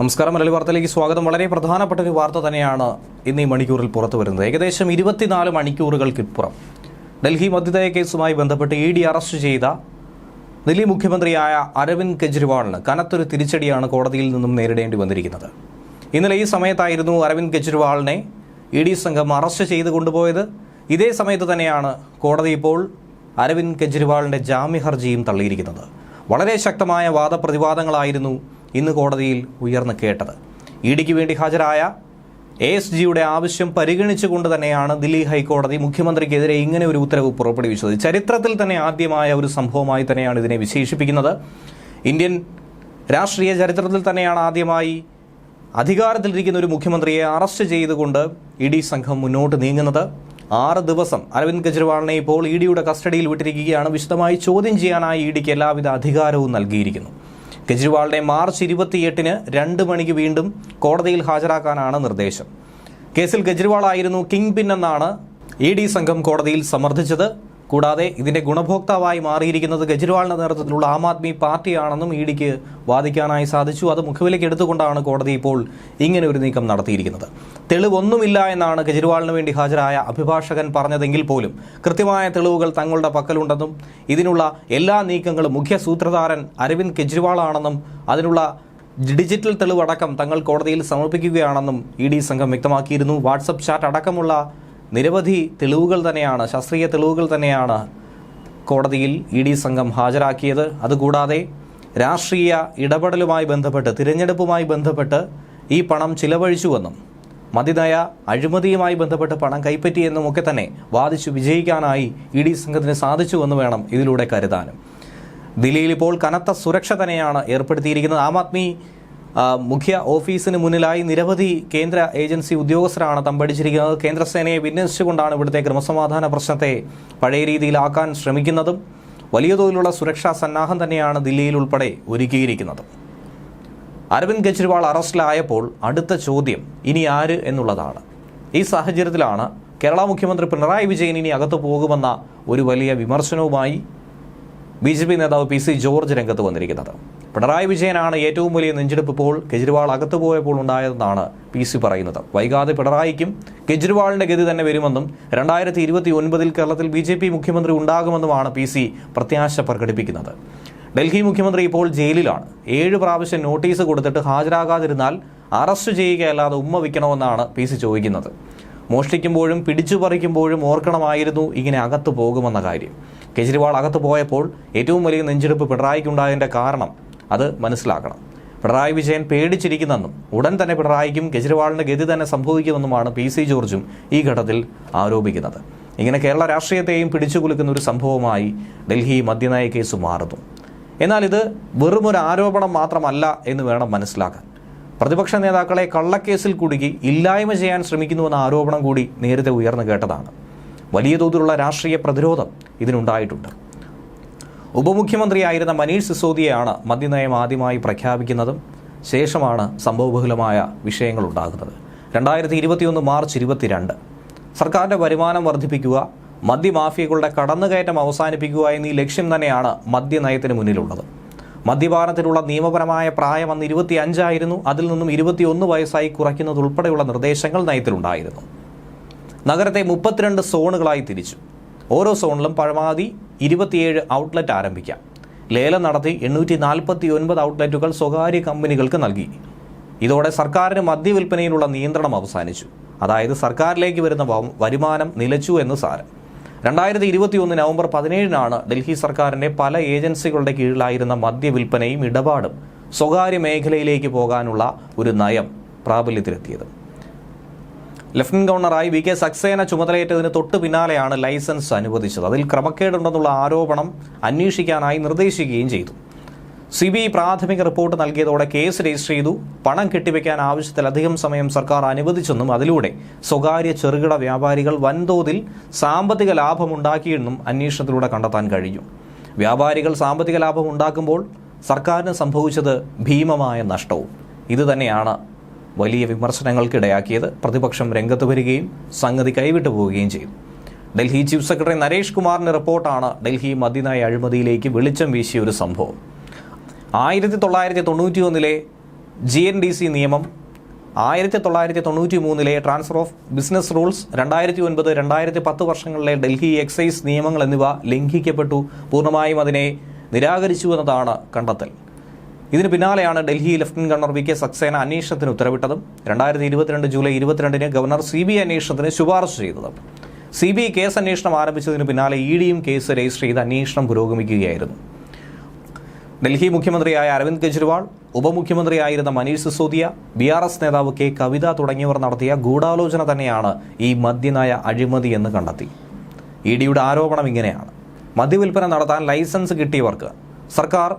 നമസ്കാരം. മലയാളി വാർത്തയിലേക്ക് സ്വാഗതം. വളരെ പ്രധാനപ്പെട്ട ഒരു വാർത്ത തന്നെയാണ് ഇന്ന് ഈ മണിക്കൂറിൽ പുറത്തു വരുന്നത്. ഏകദേശം ഇരുപത്തിനാല് മണിക്കൂറുകൾക്കിപ്പുറം ഡൽഹി മദ്യതയ കേസുമായി ബന്ധപ്പെട്ട് ഇ ഡി അറസ്റ്റ് ചെയ്ത ദില്ലി മുഖ്യമന്ത്രിയായ അരവിന്ദ് കെജ്രിവാളിന് കനത്തൊരു തിരിച്ചടിയാണ് കോടതിയിൽ നിന്നും നേരിടേണ്ടി വന്നിരിക്കുന്നത്. ഇന്നലെ ഈ സമയത്തായിരുന്നു അരവിന്ദ് കെജ്രിവാളിനെ ഇ ഡി സംഘം അറസ്റ്റ് ചെയ്ത് കൊണ്ടുപോയത്. ഇതേ സമയത്ത് തന്നെയാണ് കോടതി ഇപ്പോൾ അരവിന്ദ് കെജ്രിവാളിന്റെ ജാമ്യ ഹർജിയും തള്ളിയിരിക്കുന്നത്. വളരെ ശക്തമായ വാദപ്രതിവാദങ്ങളായിരുന്നു ഇന്ന് കോടതിയിൽ ഉയർന്നു കേട്ടത്. ഇഡിക്ക് ഡിക്ക് വേണ്ടി ഹാജരായ എ എസ് ജിയുടെ ആവശ്യം പരിഗണിച്ചുകൊണ്ട് തന്നെയാണ് ദില്ലി ഹൈക്കോടതി മുഖ്യമന്ത്രിക്കെതിരെ ഇങ്ങനെ ഒരു ഉത്തരവ് പുറപ്പെടുവിച്ചത്. ചരിത്രത്തിൽ തന്നെ ആദ്യമായ ഒരു സംഭവമായി തന്നെയാണ് ഇതിനെ വിശേഷിപ്പിക്കുന്നത്. ഇന്ത്യൻ രാഷ്ട്രീയ ചരിത്രത്തിൽ തന്നെയാണ് ആദ്യമായി അധികാരത്തിലിരിക്കുന്ന ഒരു മുഖ്യമന്ത്രിയെ അറസ്റ്റ് ചെയ്തുകൊണ്ട് ഇ ഡി സംഘം മുന്നോട്ട് നീങ്ങുന്നത്. ആറ് ദിവസം അരവിന്ദ് കെജ്രിവാളിനെ ഇപ്പോൾ ഇ ഡിയുടെ കസ്റ്റഡിയിൽ വിട്ടിരിക്കുകയാണ്. വിശദമായി ചോദ്യം ചെയ്യാനായി ഇ ഡിക്ക് എല്ലാവിധ അധികാരവും നൽകിയിരിക്കുന്നു. കെജ്രിവാളിനെ മാർച്ച് ഇരുപത്തിയെട്ടിന് രണ്ട് മണിക്ക് വീണ്ടും കോടതിയിൽ ഹാജരാക്കാനാണ് നിർദ്ദേശം. കേസിൽ കെജ്രിവാൾ ആയിരുന്നു കിങ് പിൻ എന്നാണ് ഇ ഡി സംഘം കോടതിയിൽ സമർത്ഥിച്ചത്. കൂടാതെ ഇതിന്റെ ഗുണഭോക്താവായി മാറിയിരിക്കുന്നത് കെജ്രിവാളിന്റെ നേതൃത്വത്തിലുള്ള ആം ആദ്മി പാർട്ടിയാണെന്നും ഇ ഡിക്ക് വാദിക്കാനായി സാധിച്ചു. അത് മുഖവിലേക്ക് എടുത്തുകൊണ്ടാണ് കോടതി ഇപ്പോൾ ഇങ്ങനെ ഒരു നീക്കം നടത്തിയിരിക്കുന്നത്. തെളിവൊന്നുമില്ല എന്നാണ് കെജ്രിവാളിന് വേണ്ടി ഹാജരായ അഭിഭാഷകൻ പറഞ്ഞതെങ്കിൽ പോലും കൃത്യമായ തെളിവുകൾ തങ്ങളുടെ പക്കലുണ്ടെന്നും ഇതിനുള്ള എല്ലാ നീക്കങ്ങളും മുഖ്യ സൂത്രധാരൻ അരവിന്ദ് കെജ്രിവാളാണെന്നും അതിനുള്ള ഡിജിറ്റൽ തെളിവടക്കം തങ്ങൾ കോടതിയിൽ സമർപ്പിക്കുകയാണെന്നും ഇ ഡി സംഘം വ്യക്തമാക്കിയിരുന്നു. വാട്സപ്പ് ചാറ്റ് അടക്കമുള്ള നിരവധി തെളിവുകൾ തന്നെയാണ് ശാസ്ത്രീയ തെളിവുകൾ തന്നെയാണ് കോടതിയിൽ ഇ ഡി സംഘം ഹാജരാക്കിയത്. അതുകൂടാതെ രാഷ്ട്രീയ ഇടപെടലുമായി ബന്ധപ്പെട്ട് തിരഞ്ഞെടുപ്പുമായി ബന്ധപ്പെട്ട് ഈ പണം ചിലവഴിച്ചുവെന്നും മതിനയ അഴിമതിയുമായി ബന്ധപ്പെട്ട് പണം കൈപ്പറ്റിയെന്നും ഒക്കെ തന്നെ വാദിച്ച് വിജയിക്കാനായി ഇ ഡി സംഘത്തിന് സാധിച്ചുവെന്ന് വേണം ഇതിലൂടെ കരുതാനും. ദില്ലിയിൽ ഇപ്പോൾ കനത്ത സുരക്ഷ തന്നെയാണ് ഏർപ്പെടുത്തിയിരിക്കുന്നത്. ആം ആദ്മി മുഖ്യ ഓഫീസിന് മുന്നിലായി നിരവധി കേന്ദ്ര ഏജൻസി ഉദ്യോഗസ്ഥരാണ് തമ്പടിച്ചിരിക്കുന്നത്. കേന്ദ്രസേനയെ വിന്യസിച്ചുകൊണ്ടാണ് ഇവിടുത്തെ ക്രമസമാധാന പ്രശ്നത്തെ പഴയ രീതിയിലാക്കാൻ ശ്രമിക്കുന്നതും വലിയ തോതിലുള്ള സുരക്ഷാ സന്നാഹം തന്നെയാണ് ദില്ലിയിൽ ഉൾപ്പെടെ ഒരുക്കിയിരിക്കുന്നത്. അരവിന്ദ് കെജ്രിവാൾ അറസ്റ്റിലായപ്പോൾ അടുത്ത ചോദ്യം ഇനി ആര് എന്നുള്ളതാണ്. ഈ സാഹചര്യത്തിലാണ് കേരള മുഖ്യമന്ത്രി പിണറായി വിജയൻ ഇനി അകത്തു പോകുമെന്ന ഒരു വലിയ വിമർശനവുമായി ബി നേതാവ് പി ജോർജ് രംഗത്ത് വന്നിരിക്കുന്നത്. പിണറായി വിജയനാണ് ഏറ്റവും വലിയ നെഞ്ചെടുപ്പ് ഇപ്പോൾ കെജ്രിവാൾ അകത്തു പോയപ്പോൾ ഉണ്ടായതെന്നാണ് പി സി പറയുന്നത്. വൈകാതെ പിണറായിക്കും കെജ്രിവാളിന്റെ ഗതി തന്നെ വരുമെന്നും രണ്ടായിരത്തി ഇരുപത്തി ഒൻപതിൽ കേരളത്തിൽ ബി ജെ പി മുഖ്യമന്ത്രി ഉണ്ടാകുമെന്നുമാണ് പി സി പ്രത്യാശ പ്രകടിപ്പിക്കുന്നത്. ഡൽഹി മുഖ്യമന്ത്രി ഇപ്പോൾ ജയിലിലാണ്. ഏഴ് പ്രാവശ്യം നോട്ടീസ് കൊടുത്തിട്ട് ഹാജരാകാതിരുന്നാൽ അറസ്റ്റ് ചെയ്യുകയല്ലാതെ ഉമ്മ വയ്ക്കണമെന്നാണ് പി സി ചോദിക്കുന്നത്. മോഷ്ടിക്കുമ്പോഴും പിടിച്ചു പറിക്കുമ്പോഴും ഓർക്കണമായിരുന്നു ഇങ്ങനെ അകത്തു പോകുമെന്ന കാര്യം. കെജ്രിവാൾ അകത്തു പോയപ്പോൾ ഏറ്റവും വലിയ നെഞ്ചെടുപ്പ് പിണറായിക്കുണ്ടായതിന്റെ കാരണം അത് മനസ്സിലാക്കണം. പിണറായി വിജയൻ പേടിച്ചിരിക്കുന്നെന്നും ഉടൻ തന്നെ പിണറായിക്കും കെജ്രിവാളിന് ഗതി തന്നെ സംഭവിക്കുമെന്നുമാണ് പി സി ജോർജും ഈ ഘട്ടത്തിൽ ആരോപിക്കുന്നത്. ഇങ്ങനെ കേരള രാഷ്ട്രീയത്തെയും പിടിച്ചുകുലുക്കുന്ന ഒരു സംഭവമായി ഡൽഹി മദ്യനയ കേസ് മാറുന്നു. എന്നാൽ ഇത് വെറും ഒരു ആരോപണം മാത്രമല്ല എന്ന് വേണം മനസ്സിലാക്കാൻ. പ്രതിപക്ഷ നേതാക്കളെ കള്ളക്കേസിൽ കുടുക്കി ഇല്ലായ്മ ചെയ്യാൻ ശ്രമിക്കുന്നുവെന്ന ആരോപണം കൂടി നേരത്തെ ഉയർന്നു കേട്ടതാണ്. വലിയ തോതിലുള്ള രാഷ്ട്രീയ പ്രതിരോധം ഇതിനുണ്ടായിട്ടുണ്ട്. ഉപമുഖ്യമന്ത്രിയായിരുന്ന മനീഷ് സിസോദിയയാണ് മദ്യനയം ആദ്യമായി പ്രഖ്യാപിക്കുന്നതും ശേഷമാണ് സംഭവബഹുലമായ വിഷയങ്ങൾ ഉണ്ടാകുന്നത് രണ്ടായിരത്തി ഇരുപത്തിയൊന്ന് മാർച്ച് ഇരുപത്തിരണ്ട്. സർക്കാരിന്റെ വരുമാനം വർദ്ധിപ്പിക്കുക മദ്യമാഫിയകളുടെ കടന്നുകയറ്റം അവസാനിപ്പിക്കുക എന്നീ ലക്ഷ്യം തന്നെയാണ് മദ്യനയത്തിന് മുന്നിലുള്ളത്. മദ്യപാനത്തിനുള്ള നിയമപരമായ പ്രായം അന്ന് ഇരുപത്തി അഞ്ചായിരുന്നു അതിൽ നിന്നും ഇരുപത്തിയൊന്ന് വയസ്സായി കുറയ്ക്കുന്നതുൾപ്പെടെയുള്ള നിർദ്ദേശങ്ങൾ നയത്തിലുണ്ടായിരുന്നു. നഗരത്തെ മുപ്പത്തിരണ്ട് സോണുകളായി തിരിച്ചു. ഓരോ സോണിലും പരമാവധി ഇരുപത്തിയേഴ് ഔട്ട്ലെറ്റ് ആരംഭിക്കാം. ലേലം നടത്തി എണ്ണൂറ്റി നാൽപ്പത്തി ഒൻപത് ഔട്ട്ലെറ്റുകൾ സ്വകാര്യ കമ്പനികൾക്ക് നൽകി. ഇതോടെ സർക്കാരിന് മദ്യവിൽപ്പനയിലുള്ള നിയന്ത്രണം അവസാനിച്ചു. അതായത് സർക്കാരിലേക്ക് വരുന്ന വരുമാനം നിലച്ചു എന്ന് സാരം. രണ്ടായിരത്തി ഇരുപത്തി ഒന്ന് നവംബർ പതിനേഴിനാണ് ഡൽഹി സർക്കാരിന്റെ പല ഏജൻസികളുടെ കീഴിലായിരുന്ന മദ്യവിൽപ്പനയും ഇടപാടും സ്വകാര്യ മേഖലയിലേക്ക് പോകാനുള്ള ഒരു നയം പ്രാബല്യത്തിലെത്തിയത്. ലഫ്റ്റനന്റ് ഗവർണറായി വി കെ സക്സേന ചുമതലയേറ്റതിന് തൊട്ടു പിന്നാലെയാണ് ലൈസൻസ് അനുവദിച്ചത്. അതിൽ ക്രമക്കേടുണ്ടെന്നുള്ള ആരോപണം അന്വേഷിക്കാനായി നിർദ്ദേശിക്കുകയും ചെയ്തു. സി ബി ഐ പ്രാഥമിക റിപ്പോർട്ട് നൽകിയതോടെ കേസ് രജിസ്റ്റർ ചെയ്തു. പണം കെട്ടിവെക്കാൻ ആവശ്യത്തിലധികം സമയം സർക്കാർ അനുവദിച്ചെന്നും അതിലൂടെ സ്വകാര്യ ചെറുകിട വ്യാപാരികൾ വൻതോതിൽ സാമ്പത്തിക ലാഭമുണ്ടാക്കിയെന്നും അന്വേഷണത്തിലൂടെ കണ്ടെത്താൻ കഴിഞ്ഞു. വ്യാപാരികൾ സാമ്പത്തിക ലാഭം ഉണ്ടാക്കുമ്പോൾ സർക്കാരിന് സംഭവിച്ചത് ഭീമമായ നഷ്ടവും. ഇതുതന്നെയാണ് വലിയ വിമർശനങ്ങൾക്കിടയാക്കിയത് പ്രതിപക്ഷം രംഗത്ത് വരികയും സംഗതി കൈവിട്ടു പോവുകയും ചെയ്തു. ഡൽഹി ചീഫ് സെക്രട്ടറി നരേഷ് കുമാറിന്റെ റിപ്പോർട്ടാണ് ഡൽഹി മദ്യനായ അഴിമതിയിലേക്ക് വെളിച്ചം വീശിയ ഒരു സംഭവം. ആയിരത്തി തൊള്ളായിരത്തി തൊണ്ണൂറ്റി ഒന്നിലെ ജി എൻ ഡി സി നിയമം ആയിരത്തി തൊള്ളായിരത്തി തൊണ്ണൂറ്റി മൂന്നിലെ ട്രാൻസ്ഫർ ഓഫ് ബിസിനസ് റൂൾസ് രണ്ടായിരത്തി ഒൻപത് രണ്ടായിരത്തി പത്ത് വർഷങ്ങളിലെ ഡൽഹി എക്സൈസ് നിയമങ്ങൾ എന്നിവ ലംഘിക്കപ്പെട്ടു. പൂർണമായും അതിനെ നിരാകരിച്ചു എന്നതാണ് കണ്ടെത്തൽ. ഇതിന് പിന്നാലെയാണ് Delhi lieutenant governor V K Saxena അന്വേഷണത്തിന് ഉത്തരവിട്ടതും രണ്ടായിരത്തി ഇരുപത്തിരണ്ട് ജൂലൈ ഇരുപത്തിരണ്ടിന് ഗവർണർ സി ബി ഐ അന്വേഷണത്തിന് ശുപാർശ ചെയ്തത്. സി ബി ഐ കേസ് അന്വേഷണം ആരംഭിച്ചതിന് പിന്നാലെ ഇ ഡിയും കേസ് രജിസ്റ്റർ ചെയ്ത് അന്വേഷണം പുരോഗമിക്കുകയായിരുന്നു. ഡൽഹി മുഖ്യമന്ത്രിയായ Arvind Kejriwal ഉപമുഖ്യമന്ത്രിയായിരുന്ന Manish Sisodia B R S നേതാവ് കെ കവിത തുടങ്ങിയവർ നടത്തിയ ഗൂഢാലോചന തന്നെയാണ് ഈ മദ്യനായ അഴിമതി എന്ന് കണ്ടെത്തി. ഇ ഡിയുടെ ആരോപണം ഇങ്ങനെയാണ്. മദ്യവിൽപ്പന നടത്താൻ ലൈസൻസ് കിട്ടിയവർക്ക് സർക്കാർ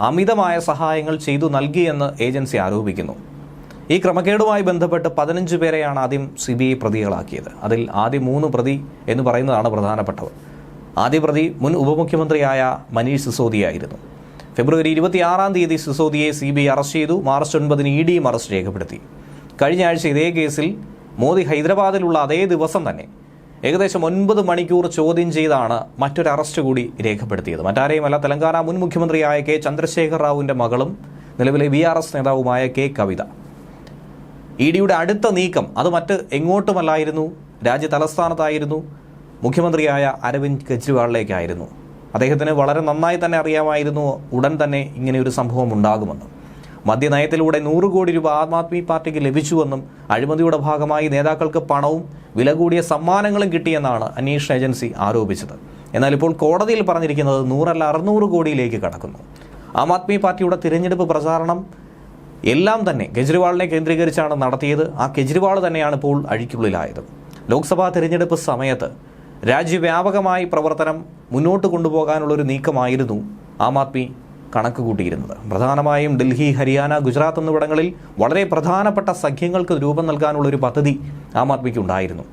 അമിതമായ സഹായങ്ങൾ ചെയ്തു നൽകിയെന്ന് ഏജൻസി ആരോപിക്കുന്നു. ഈ ക്രമക്കേടുമായി ബന്ധപ്പെട്ട് പതിനഞ്ച് പേരെയാണ് ആദ്യം സി ബി ഐ പ്രതികളാക്കിയത്. അതിൽ ആദ്യം മൂന്ന് പ്രതി എന്ന് പറയുന്നതാണ് പ്രധാനപ്പെട്ടവർ ആദ്യ പ്രതി മുൻ ഉപമുഖ്യമന്ത്രിയായ മനീഷ് സിസോദിയായിരുന്നു. ഫെബ്രുവരി ഇരുപത്തിയാറാം തീയതി സിസോദിയെ സി ബി ഐ അറസ്റ്റ് ചെയ്തു. മാർച്ച് ഒൻപതിന് ഇ ഡിയും അറസ്റ്റ് രേഖപ്പെടുത്തി. കഴിഞ്ഞ ആഴ്ച ഇതേ കേസിൽ മോദി ഹൈദരാബാദിലുള്ള അതേ ദിവസം തന്നെ ഏകദേശം ഒൻപത് മണിക്കൂർ ചോദ്യം ചെയ്താണ് മറ്റൊരു അറസ്റ്റ് കൂടി രേഖപ്പെടുത്തിയത്. മറ്റാരെയുമല്ല തെലങ്കാന മുൻ മുഖ്യമന്ത്രിയായ കെ ചന്ദ്രശേഖർ റാവുവിന്റെ മകളും നിലവിലെ ബി ആർ എസ് നേതാവുമായ കെ കവിത. ഇ ഡിയുടെ അടുത്ത നീക്കം അത് മറ്റ് എങ്ങോട്ടുമല്ലായിരുന്നു? രാജ്യ തലസ്ഥാനത്തായിരുന്നു. മുഖ്യമന്ത്രിയായ അരവിന്ദ് കെജ്രിവാളിലേക്കായിരുന്നു. അദ്ദേഹത്തിന് വളരെ നന്നായി തന്നെ അറിയാമായിരുന്നു ഉടൻ തന്നെ ഇങ്ങനെ ഒരു സംഭവം ഉണ്ടാകുമെന്ന്. മദ്യനയത്തിലൂടെ നൂറ് കോടി രൂപ ആം ആദ്മി പാർട്ടിക്ക് ലഭിച്ചുവെന്നും അഴിമതിയുടെ ഭാഗമായി നേതാക്കൾക്ക് പണവും വില കൂടിയ സമ്മാനങ്ങളും കിട്ടിയെന്നാണ് അന്വേഷണ ഏജൻസി ആരോപിച്ചത്. എന്നാൽ ഇപ്പോൾ കോടതിയിൽ പറഞ്ഞിരിക്കുന്നത് നൂറല്ല അറുന്നൂറ് കോടിയിലേക്ക് കടക്കുന്നു. ആം ആദ്മി പാർട്ടിയുടെ തിരഞ്ഞെടുപ്പ് പ്രചാരണം എല്ലാം തന്നെ കെജ്രിവാളിനെ കേന്ദ്രീകരിച്ചാണ് നടത്തിയത്. ആ കെജ്രിവാൾ തന്നെയാണ് ഇപ്പോൾ അഴിക്കുള്ളിലായത്. ലോക്സഭാ തിരഞ്ഞെടുപ്പ് സമയത്ത് രാജ്യവ്യാപകമായി പ്രവർത്തനം മുന്നോട്ട് കൊണ്ടുപോകാനുള്ളൊരു നീക്കമായിരുന്നു ആം ആദ്മി കണക്ക് കൂട്ടിയിരുന്നത്. പ്രധാനമായും ഡൽഹി ഹരിയാന ഗുജറാത്ത് എന്നിവിടങ്ങളിൽ വളരെ പ്രധാനപ്പെട്ട സഖ്യങ്ങൾക്ക് രൂപം നൽകാനുള്ള ഒരു പദ്ധതി ആം ആദ്മിക്ക് ഉണ്ടായിരുന്നു.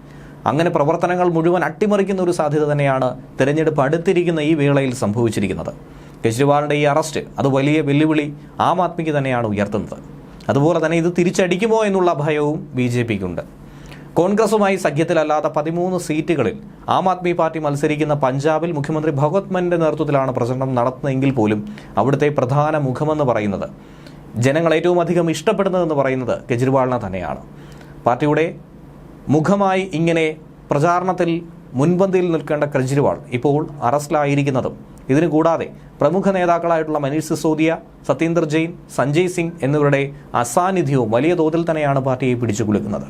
അങ്ങനെ പ്രവർത്തനങ്ങൾ മുഴുവൻ അട്ടിമറിക്കുന്ന ഒരു സാധ്യത തന്നെയാണ് തെരഞ്ഞെടുപ്പ് അടുത്തിരിക്കുന്ന ഈ വേളയിൽ സംഭവിച്ചിരിക്കുന്നത്. കെജ്രിവാളിന്റെ ഈ അറസ്റ്റ് അത് വലിയ വെല്ലുവിളി ആം ആദ്മിക്ക് തന്നെയാണ് ഉയർത്തുന്നത്. അതുപോലെ തന്നെ ഇത് തിരിച്ചടിക്കുമോ എന്നുള്ള ഭയവും ബി ജെ പിക്കുണ്ട്. കോൺഗ്രസുമായി സഖ്യത്തിലല്ലാത്ത പതിമൂന്ന് സീറ്റുകളിൽ ആം ആദ്മി പാർട്ടി മത്സരിക്കുന്ന പഞ്ചാബിൽ മുഖ്യമന്ത്രി ഭഗവത് മാനിന്റെ നേതൃത്വത്തിലാണ് പ്രചരണം നടത്തുന്നതെങ്കിൽ പോലും അവിടുത്തെ പ്രധാന മുഖമെന്ന് പറയുന്നത്. ജനങ്ങൾ ഏറ്റവും അധികം ഇഷ്ടപ്പെടുന്നതെന്ന് പറയുന്നത് കെജ്രിവാളിനെ തന്നെയാണ്. പാർട്ടിയുടെ മുഖമായി ഇങ്ങനെ പ്രചാരണത്തിൽ മുൻപന്തിയിൽ നിൽക്കേണ്ട കെജ്രിവാൾ ഇപ്പോൾ അറസ്റ്റിലായിരിക്കുന്നതും ഇതിനു കൂടാതെ പ്രമുഖ നേതാക്കളായിട്ടുള്ള മനീഷ് സിസോദിയ സത്യേന്ദർ ജെയിൻ സഞ്ജയ് സിംഗ് എന്നിവരുടെ അസാന്നിധ്യവും വലിയ തോതിൽ തന്നെയാണ് പാർട്ടിയെ പിടിച്ചു കുലുക്കുന്നത്